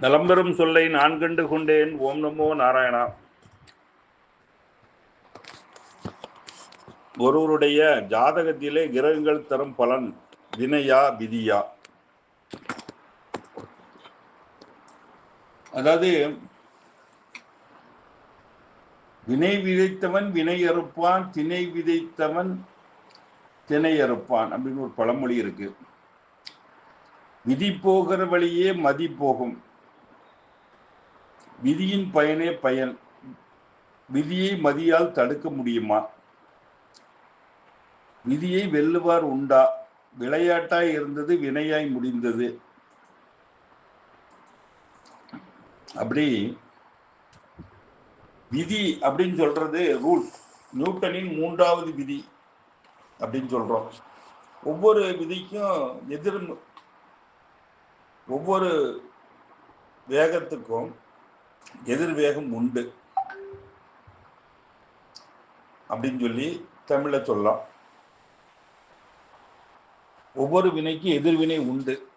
நலம்பெறும் சொல்லை நான் கண்டு கொண்டேன். ஓம் நமோ நாராயணா. ஒருவருடைய ஜாதகத்திலே கிரகங்கள் தரும் பலன் வினையா விதியா? அதாவது வினை விதைத்தவன் வினை அறுப்பான் திணை விதைத்தவன் திணை அறுப்பான் அப்படின்னு ஒரு பழமொழி இருக்கு. விதி போகிற வழியே மதி போகும். விதியின் பயனே பயன். விதியை மதியால் தடுக்க முடியுமா? விதியை வெல்லுவார் உண்டா? விளையாட்டாய் இருந்தது வினையாய் முடிந்தது. அப்படி விதி அப்படின்னு சொல்றது ரூல். நியூட்டனின் மூன்றாவது விதி அப்படின்னு சொல்றோம். ஒவ்வொரு விதிக்கும் எதிர் ஒவ்வொரு வேகத்துக்கும் எதிர் வேகம் உண்டு. அப்படின்னு சொல்லி தமிழ சொல்லலாம். ஒவ்வொரு வினைக்கு எதிர்வினை உண்டு.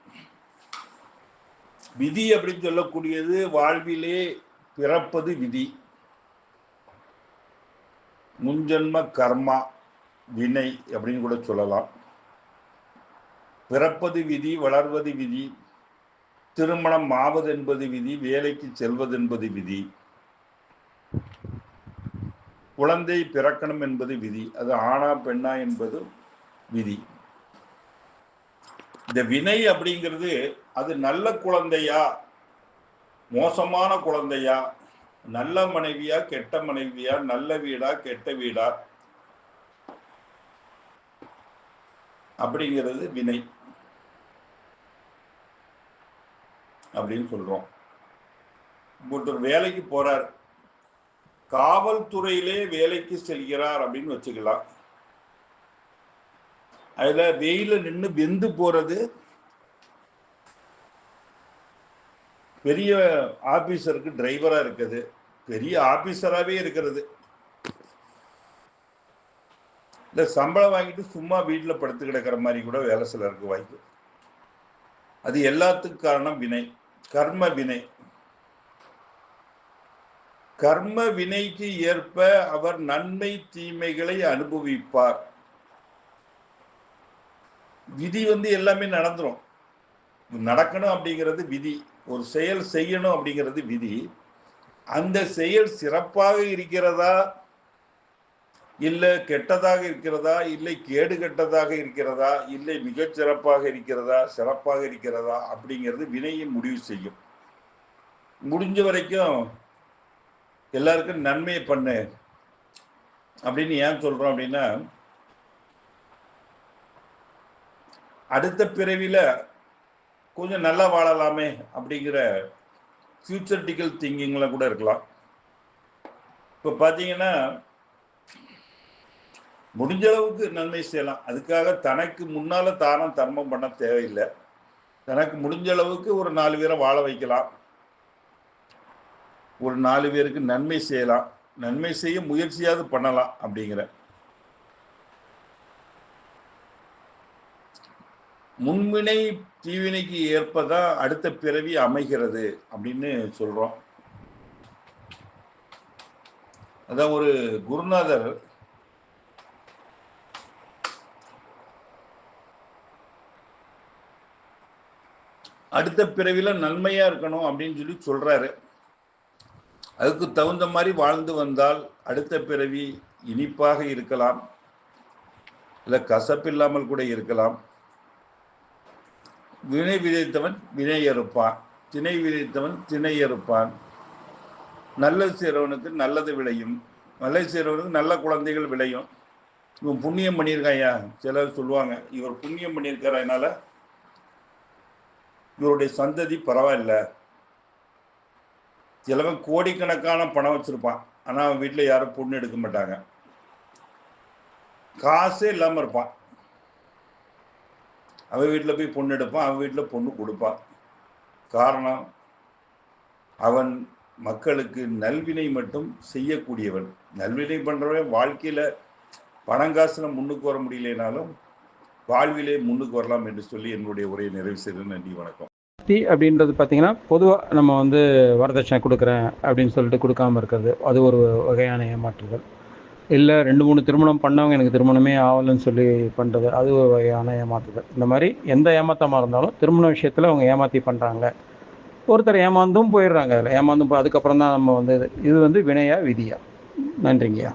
விதி அப்படின்னு சொல்லக்கூடியது வாழ்விலே பிறப்பது விதி. முன்ஜன்ம கர்மா வினை அப்படின்னு கூட சொல்லலாம். பிறப்பது விதி வளர்வது விதி திருமணம் ஆவது என்பது விதி வேலைக்கு செல்வது என்பது விதி. குழந்தை பிறக்கணும் என்பது விதி அது ஆணா பெண்ணா என்பது விதி. இந்த வினை அப்படிங்கிறது அது நல்ல குழந்தையா மோசமான குழந்தையா நல்ல மனைவியா கெட்ட மனைவியா நல்ல வீடா கெட்ட வீடா அப்படிங்கிறது வினை. அப்படின்னு சொல்றோம். ஒருத்தர் வேலைக்கு போறார். காவல்துறையிலே வேலைக்கு செல்கிறார் அப்படின்னு வச்சுக்கலாம். அதுல வெயில நின்று வெந்து போறது. பெரிய ஆபீசருக்கு டிரைவரா இருக்குது. பெரிய ஆபீசராகவே இருக்கிறது. இந்த சம்பளம் வாங்கிட்டு சும்மா வீட்டில் படுத்து கிடக்கிற மாதிரி கூட வேலை சிலருக்கு வாய்ப்பு. அது எல்லாத்துக்கும் காரணம் வினை. கர்ம வினை கர்ம வினைக்கு ஏற்ப அவர் நன்மை தீமைகளை அனுபவிப்பார். விதி வந்து எல்லாமே நடந்துடும் நடக்கணும் அப்படிங்கிறது விதி. ஒரு செயல் செய்யணும் அப்படிங்கிறது விதி. அந்த செயல் சிறப்பாக இருக்கிறதா? இல்லை கெட்டதாக இருக்கிறதா? இல்லை கேடு கெட்டதாக இருக்கிறதா? இல்லை மிகச் சிறப்பாக இருக்கிறதா? சிறப்பாக இருக்கிறதா? அப்படிங்கிறது வினையை முடிவு செய்யும். முடிஞ்ச வரைக்கும் எல்லாருக்கும் நன்மையை பண்ணு அப்படின்னு ஏன் சொல்றோம் அப்படின்னா அடுத்த பிறவில கொஞ்சம் நல்லா வாழலாமே அப்படிங்கிற ஃபியூச்சர்டிக்கல் திங்கிங்ல கூட இருக்கலாம். இப்போ பார்த்தீங்கன்னா முடிஞ்ச அளவுக்கு நன்மை செய்யலாம். அதுக்காக தனக்கு முன்னால தானம் தர்மம் பண்ண தேவையில்லை. தனக்கு முடிஞ்ச அளவுக்கு ஒரு நாலு பேரை வாழ வைக்கலாம். ஒரு நாலு பேருக்கு நன்மை செய்யலாம். நன்மை செய்ய முயற்சியாவது பண்ணலாம் அப்படிங்கிற. முன்வினை தீவினைக்கு ஏற்பதான் அடுத்த பிறவி அமைகிறது அப்படின்னு சொல்றோம். அதான் ஒரு குருநாதர் அடுத்த பிறவில நன்மையா இருக்கணும் அப்படின்னு சொல்லி சொல்றாரு. அதுக்கு தகுந்த மாதிரி வாழ்ந்து வந்தால் அடுத்த பிறவி இனிப்பாக இருக்கலாம். இல்லை கசப்பில்லாமல் கூட இருக்கலாம். வினை விதைத்தவன் வினை அறுப்பான் திணை விதைத்தவன் திணை அறுப்பான் நல்லது செய்கிறவனுக்கு நல்லது விளையும். நல்லது செய்கிறவனுக்கு நல்ல குழந்தைகள் விளையும். இவன் புண்ணியம் பண்ணியிருக்காயா சிலர் சொல்லுவாங்க இவர் புண்ணியம் பண்ணியிருக்கார் அதனால இவருடைய சந்ததி பரவாயில்ல. சிலவன் கோடிக்கணக்கான பணம் வச்சிருப்பான். ஆனால் அவன் வீட்டில் யாரும் பொண்ணு எடுக்க மாட்டாங்க. காசே இல்லாமல் இருப்பான். அவன் வீட்டில் போய் பொண்ணு எடுப்பான். அவன் வீட்டில் பொண்ணு கொடுப்பான். காரணம் அவன் மக்களுக்கு நல்வினை மட்டும் செய்யக்கூடியவன். நல்வினை பண்ணுறவனே வாழ்க்கையில் பணம் பணங்காசுல முன்னுக்கு வர முடியலனாலும் வாழ்விலே முன்னுக்கு வரலாம் என்று சொல்லி என்னுடைய உரையை நிறைவு செய்து நன்றி வணக்கம். சக்தி அப்படின்றது பார்த்தீங்கன்னா பொதுவாக நம்ம வந்து வரதட்சணை கொடுக்குறேன் அப்படின்னு சொல்லிட்டு கொடுக்காம இருக்கிறது. அது ஒரு வகையான ஏமாற்றுதல். இல்லை ரெண்டு மூணு திருமணம் பண்ணவங்க எனக்கு திருமணமே ஆகலைன்னு சொல்லி பண்ணுறது அது ஒரு வகையான ஏமாற்றுதல் இந்த மாதிரி எந்த ஏமாத்தமாக இருந்தாலும் திருமண விஷயத்தில் அவங்க ஏமாற்றி பண்ணுறாங்க ஒருத்தர் ஏமாந்தும் போயிடுறாங்க அதில். ஏமாந்தும் போ அதுக்கப்புறம் தான் நம்ம வந்து இது- இது வந்து வினையா விதியா? நன்றிங்கய்யா.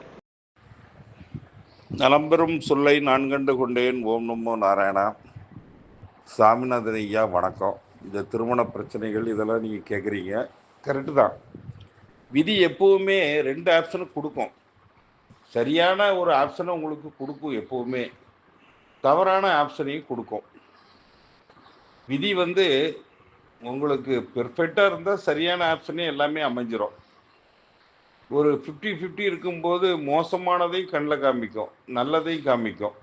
நலம்பெறும் சொல்லை நான் கண்டு கொண்டேன். ஓம் நமோ நாராயணா. சாமிநாதன் ஐயா வணக்கம். இந்த திருமண பிரச்சனைகள் இதெல்லாம் நீங்கள் கேட்குறீங்க கரெக்டு தான். விதி எப்போவுமே ரெண்டு ஆப்ஷனும் கொடுக்கும். சரியான ஒரு ஆப்ஷனை உங்களுக்கு கொடுக்கும் எப்போவுமே. தவறான ஆப்ஷனையும் கொடுக்கும். விதி வந்து உங்களுக்கு பெர்ஃபெக்டாக இருந்தால் சரியான ஆப்ஷனே எல்லாமே அமைஞ்சிரும். ஒரு ஃபிஃப்டி ஃபிஃப்டி இருக்கும்போது மோசமானதையும் கண்ணில் காமிக்கும் நல்லதையும் காமிக்கும்.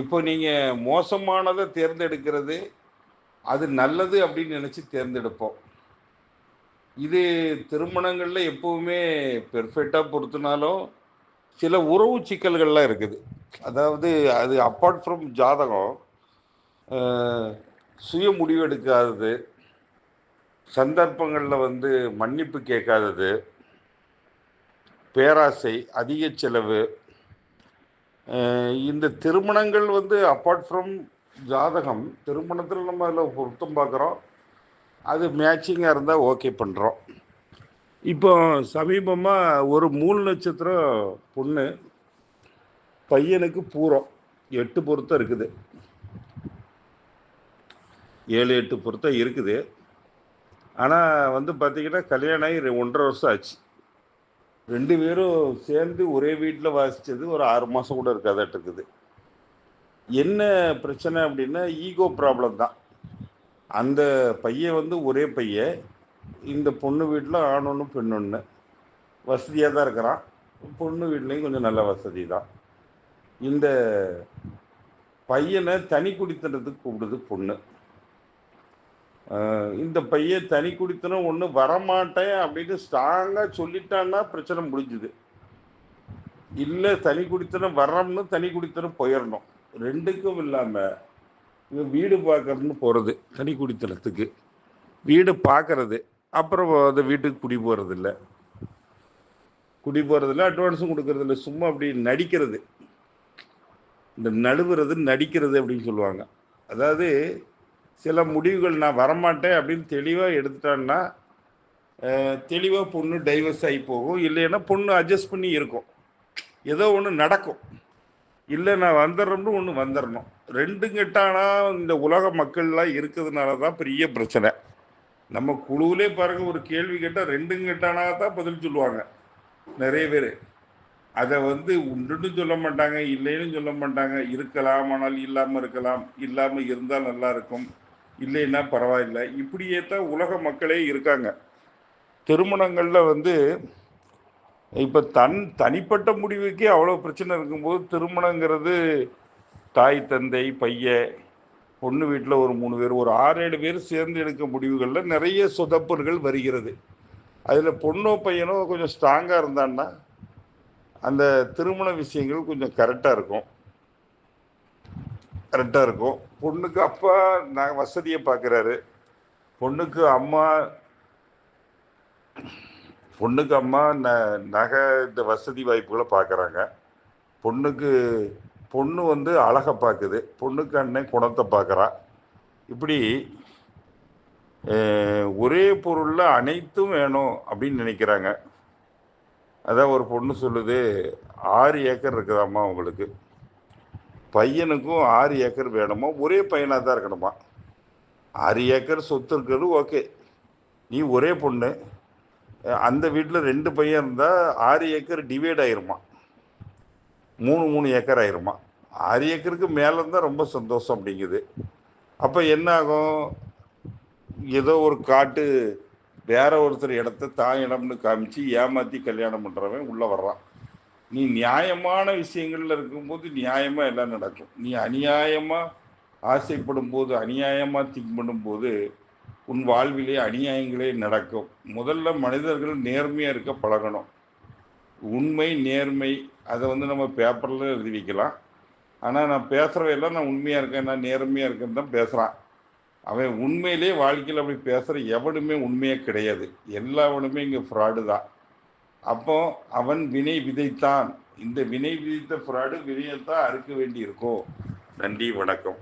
இப்போ நீங்கள் மோசமானதை தேர்ந்தெடுக்கிறது அது நல்லது அப்படின்னு நினச்சி தேர்ந்தெடுப்போம். இது திருமணங்களில் எப்போவுமே பெர்ஃபெக்டாக பொறுத்தினாலும் சில உறவு சிக்கல்கள்லாம் இருக்குது. அதாவது அது அப்பார்ட் ஃப்ரம் ஜாதகம் சுய முடிவெடுக்காதது சந்தர்ப்பங்களில் வந்து மன்னிப்பு கேட்காதது பேராசை அதிக செலவு. இந்த திருமணங்கள் வந்து அப்பார்ட் ஃப்ரம் ஜாதகம் திருமணத்தில் நம்ம அதில் பொருத்தம் பார்க்குறோம். அது மேட்சிங்காக இருந்தால் ஓகே பண்ணுறோம் இப்போ சமீபமாக ஒரு மூணு நட்சத்திரம் பொண்ணு பையனுக்கு பூரம். எட்டு பொருத்தம் இருக்குது. ஏழு எட்டு பொருத்தம் இருக்குது. ஆனால் வந்து பார்த்திங்கன்னா கல்யாணம் ஆகி ஒன்றரை வருஷம் ஆச்சு. ரெண்டு பேரும் சேர்ந்து ஒரே வீட்டில் வாசித்தது ஒரு ஆறு மாதம் கூட இருக்காதாட்டு இருக்குது. என்ன பிரச்சனை அப்படின்னா ஈகோ ப்ராப்ளம் தான். அந்த பையன் வந்து ஒரே பையன். இந்த பொண்ணு வீட்டில் ஆணொன்று பெண்ணொன்று வசதியாக தான் இருக்கிறான். பொண்ணு வீட்லேயும் கொஞ்சம் நல்ல வசதி தான். இந்த பையனை தனி குடித்தனத்துக்கு கூப்பிடுது பொண்ணு. இந்த பையன் தனி குடித்தனம் ஒன்று வரமாட்டேன் அப்படின்னு ஸ்ட்ராங்காக சொல்லிட்டான்னா பிரச்சனை முடிஞ்சுது. இல்லை தனி குடித்தனம் வர்றோம்னு தனி குடித்தனம் போயிடணும் ரெண்டுக்கும் இல்லாமல் இவங்க வீடு பார்க்கறதுன்னு போகிறது தனி குடித்தனத்துக்கு. வீடு பார்க்கறது அப்புறம் அந்த வீட்டுக்கு குடி போகிறது இல்லை குடி போகிறதில்ல அட்வான்ஸும் கொடுக்கறதில்ல சும்மா அப்படி நடிக்கிறது. இந்த நழுவுறது நடிக்கிறது அப்படின்னு சொல்லுவாங்க. அதாவது சில முடிவுகள் நான் வரமாட்டேன் அப்படின்னு தெளிவாக எடுத்துட்டான்னா தெளிவாக பொண்ணு டைவர்ஸ் ஆகி போகும். இல்லைன்னா பொண்ணு அட்ஜஸ்ட் பண்ணி இருக்கும். ஏதோ ஒன்று நடக்கும். இல்லை நான் வந்துடுறோம்னு ஒன்று வந்துடணும். ரெண்டு கெட்டானா இந்த உலக மக்கள்லாம் இருக்கிறதுனால தான் பெரிய பிரச்சனை. நம்ம குழுவிலே பாருங்க ஒரு கேள்வி கேட்டால் ரெண்டு கெட்டானா தான் பதில் சொல்லுவாங்க. நிறைய பேர். அதை வந்து உண்டுன்னு சொல்ல மாட்டாங்க இல்லைன்னு சொல்ல மாட்டாங்க. இருக்கலாம் ஆனால் இல்லாமல் இருக்கலாம். இல்லாமல் இருந்தால் நல்லா இருக்கும். இல்லைன்னா பரவாயில்லை. இப்படியே தான் உலக மக்களே இருக்காங்க. திருமணங்களில் வந்து இப்போ தன் தனிப்பட்ட முடிவுக்கே அவ்வளோ பிரச்சனை இருக்கும்போது திருமணங்கிறது தாய் தந்தை பையன் பொண்ணு வீட்டில் ஒரு மூணு பேர் ஒரு ஆறு ஏழு பேர் சேர்ந்து எடுக்க முடிவுகளில் நிறைய சொதப்பல்கள் வருகிறது. அதில் பொண்ணோ பையனோ கொஞ்சம் ஸ்ட்ராங்காக இருந்தான்னா அந்த திருமண விஷயங்கள் கொஞ்சம் கரெக்டாக இருக்கும். கரெக்டாக இருக்கும். பொண்ணுக்கு அப்பா நாங்கள் வசதியை பார்க்குறாரு பொண்ணுக்கு அம்மா பொண்ணுக்கு அம்மா ந நகை இந்த வசதி வாய்ப்புகளை பார்க்குறாங்க பொண்ணுக்கு பொண்ணு வந்து அழகை பார்க்குது பொண்ணுக்கு அண்ணன் குணத்தை பார்க்குறா இப்படி ஒரே பொருளில் அனைத்தும் வேணும் அப்படின்னு நினைக்கிறாங்க. அதான் ஒரு பொண்ணு சொல்லுது ஆறு ஏக்கர் இருக்குதாம்மா உங்களுக்கு? பையனுக்கும் ஆறு ஏக்கர் வேணுமா ஒரே பையனாக தான் இருக்கணுமா? ஆறு ஏக்கர் சொத்து இருக்கிறது ஓகே. நீ ஒரே பொண்ணு. அந்த வீட்டில் ரெண்டு பையன் இருந்தால் ஆறு ஏக்கர் டிவைட் ஆயிருமா? மூணு மூணு ஏக்கர் ஆயிருமா? ஆறு ஏக்கருக்கு மேலே இருந்தால் ரொம்ப சந்தோஷம் அப்படிங்குது. அப்போ என்ன ஆகும்? ஏதோ ஒரு காட்டு வேற ஒருத்தர் இடத்த தான் இடம்னு காமிச்சு ஏமாற்றி கல்யாணம் பண்ணுறவன் உள்ளே வர்றான். நீ நியாயமான விஷயங்களில் இருக்கும்போது நியாயமாக எல்லாம் நடக்கும். நீ அநியாயமாக ஆசைப்படும் போது அநியாயமாக திங்க் பண்ணும்போது உன் வாழ்விலே அநியாயங்களே நடக்கும். முதல்ல மனிதர்கள் நேர்மையாக இருக்க பழகணும். உண்மை நேர்மை அதை வந்து நம்ம பேப்பரில் எழுதி வைக்கலாம். ஆனால் நான் பேசுகிறவையெல்லாம் நான் உண்மையாக இருக்கேன் நான் நேர்மையாக இருக்கேன்னு தான் பேசுகிறான் அவன் உண்மையிலே வாழ்க்கையில் அப்படி பேசுகிற எவனுமே உண்மையாக கிடையாது. எல்லாவனுமே இங்கே ஃப்ராடு தான். அப்போ அவன் வினை விதைத்தான். இந்த வினை விதைத்த ஃப்ராடு வினையத்தான் அறுக்க வேண்டி இருக்கும் நன்றி வணக்கம்.